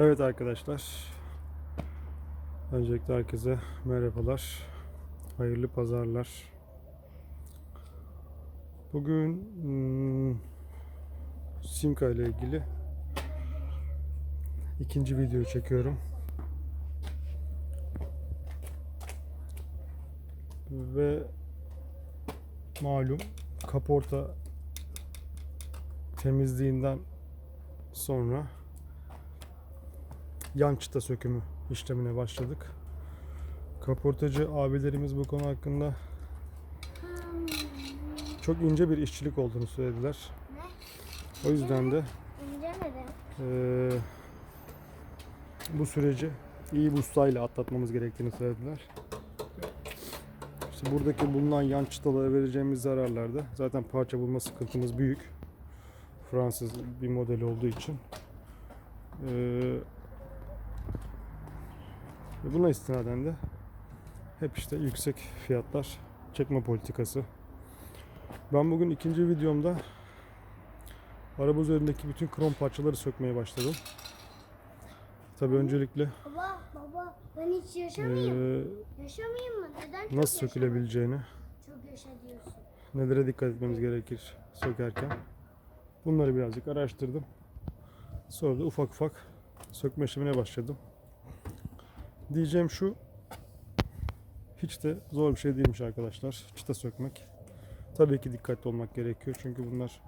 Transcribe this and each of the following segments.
Evet arkadaşlar. Öncelikle herkese merhabalar. Hayırlı pazarlar. Bugün hmm, Simca ile ilgili ikinci video çekiyorum. Ve malum kaporta temizliğinden sonra yan çıta sökümü işlemine başladık. Kaportacı abilerimiz bu konu hakkında çok ince bir işçilik olduğunu söylediler. O yüzden de eee, bu süreci iyi bir ustayla atlatmamız gerektiğini söylediler. İşte buradaki bulunan yan çıtalara vereceğimiz zararlarda zaten parça bulma sıkıntımız büyük. Fransız bir model olduğu için. Eee ve buna istinaden de hep işte yüksek fiyatlar çekme politikası. Ben bugün ikinci videomda araba üzerindeki bütün krom parçaları sökmeye başladım. Tabii öncelikle Baba baba ben hiç yaşamayayım. eee, Yaşamayayım mı? Neden çok nasıl yaşa- sökülebileceğini, Çok yaşa diyorsun. nelere dikkat etmemiz gerekir sökerken. Bunları birazcık araştırdım. Sonra da ufak ufak sökme işlemine başladım. Diyeceğim şu, hiç de zor bir şey değilmiş arkadaşlar. Çıta sökmek. Tabii ki dikkatli olmak gerekiyor çünkü bunlar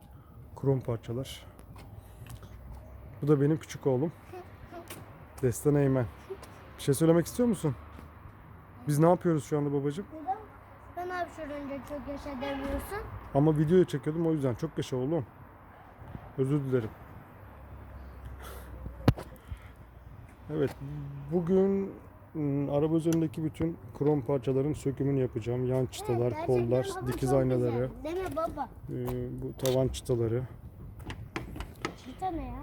krom parçalar. Bu da benim küçük oğlum. Destan Eymen. Bir şey söylemek istiyor musun? Biz ne yapıyoruz şu anda babacığım? Ben abi şurada çok yaşa demiyorsun. Ama videoyu çekiyordum o yüzden çok yaşa oğlum. Özür dilerim. Evet, bugün araba üzerindeki bütün krom parçaların sökümünü yapacağım. Yan çıtalar, Evet, kollar, dikiz aynaları, güzel. Mi baba? e, bu tavan çıtaları. Çita ne ya?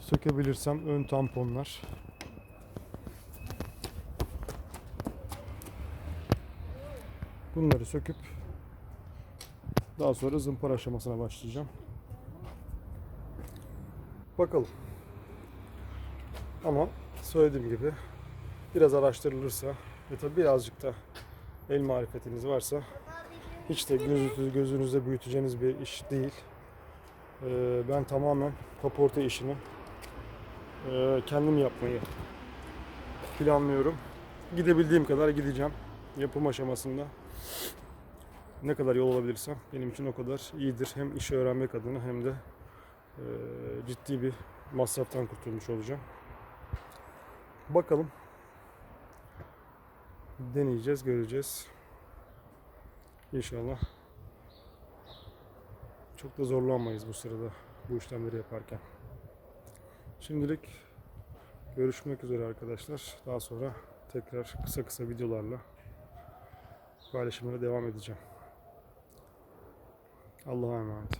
Sökebilirsem ön tamponlar. Bunları söküp daha sonra zımpara aşamasına başlayacağım. Bakalım. Ama söylediğim gibi biraz araştırılırsa ve tabi birazcık da el marifetiniz varsa hiç de gözünüzü, gözünüzde büyüteceğiniz bir iş değil. Ee, ben tamamen kaporta işini e, kendim yapmayı planlıyorum. Gidebildiğim kadar gideceğim. Yapım aşamasında ne kadar yol alabilirsem benim için o kadar iyidir. Hem işi öğrenmek adına hem de e, ciddi bir masraftan kurtulmuş olacağım. Bakalım. Deneyeceğiz, göreceğiz. İnşallah. Çok da zorlanmayız bu sırada bu işlemleri yaparken. Şimdilik görüşmek üzere arkadaşlar. Daha sonra tekrar kısa kısa videolarla paylaşımlara devam edeceğim. Allah'a emanet.